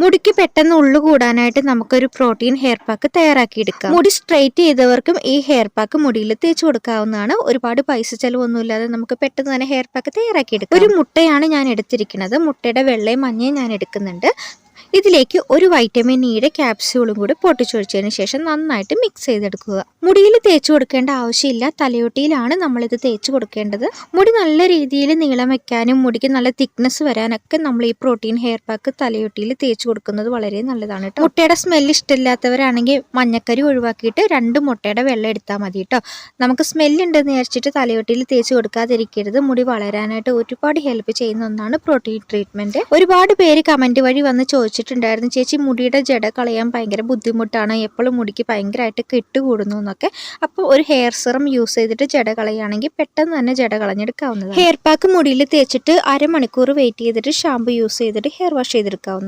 മുടിക്ക് പെട്ടെന്ന് ഉള്ളു കൂടാനായിട്ട് നമുക്കൊരു പ്രോട്ടീൻ ഹെയർ പാക്ക് തയ്യാറാക്കിയെടുക്കാം. മുടി സ്ട്രൈറ്റ് ചെയ്തവർക്കും ഈ ഹെയർ പാക്ക് മുടിയിൽ തേച്ച് കൊടുക്കാവുന്നതാണ്. ഒരുപാട് പൈസ ചെലവൊന്നുമില്ലാതെ നമുക്ക് പെട്ടെന്ന് തന്നെ ഹെയർ പാക്ക് തയ്യാറാക്കിയെടുക്കാം. ഒരു മുട്ടയാണ് ഞാൻ എടുത്തിരിക്കുന്നത്. മുട്ടയുടെ വെള്ളയും മഞ്ഞയും ഞാൻ എടുക്കുന്നുണ്ട്. ഇതിലേക്ക് ഒരു വൈറ്റമിൻ ഇയുടെ ക്യാപ്സ്യൂളും കൂടി പൊട്ടിച്ചൊഴിച്ചതിന് ശേഷം നന്നായിട്ട് മിക്സ് ചെയ്തെടുക്കുക. മുടിയിൽ തേച്ചു കൊടുക്കേണ്ട ആവശ്യമില്ല. തലയോട്ടിയിലാണ് നമ്മളിത് തേച്ച് കൊടുക്കേണ്ടത്. മുടി നല്ല രീതിയിൽ നീളം വെക്കാനും മുടിക്ക് നല്ല തിക്നെസ് വരാനൊക്കെ നമ്മൾ ഈ പ്രോട്ടീൻ ഹെയർ പാക്ക് തലയോട്ടിയിൽ തേച്ച് കൊടുക്കുന്നത് വളരെ നല്ലതാണ് കേട്ടോ മുട്ടയുടെ സ്മെല്ല് ഇഷ്ടമില്ലാത്തവരാണെങ്കിൽ മഞ്ഞക്കരി ഒഴിവാക്കിയിട്ട് രണ്ട് മുട്ടയുടെ വെള്ളം എടുത്താൽ മതി കേട്ടോ നമുക്ക് സ്മെല്ലുണ്ടെന്ന് വിചാരിച്ചിട്ട് തലയോട്ടിയിൽ തേച്ച് കൊടുക്കാതിരിക്കരുത്. മുടി വളരാനായിട്ട് ഒരുപാട് ഹെൽപ്പ് ചെയ്യുന്ന ഒന്നാണ് പ്രോട്ടീൻ ട്രീറ്റ്മെന്റ് ഒരുപാട് പേര് കമന്റ് വഴി വന്ന് ചോദിച്ചിട്ടുണ്ടായിരുന്നു ചേച്ചി മുടിയുടെ ജട കളയാൻ ഭയങ്കര ബുദ്ധിമുട്ടാണ്. എപ്പോഴും മുടിക്ക് ഭയങ്കരമായിട്ട് കെട്ടുകൂടുന്നു എന്നൊക്കെ. അപ്പോൾ ഒരു ഹെയർ സിറം യൂസ് ചെയ്തിട്ട് ജട കളയുകയാണെങ്കിൽ പെട്ടെന്ന് തന്നെ ജട കളഞ്ഞെടുക്കാവുന്നതാണ്. ഹെയർ പാക്ക് മുടിയിൽ തേച്ചിട്ട് അരമണിക്കൂർ വെയിറ്റ് ചെയ്തിട്ട് ഷാമ്പു യൂസ് ചെയ്തിട്ട് ഹെയർ വാഷ് ചെയ്തെടുക്കാവുന്നതാണ്.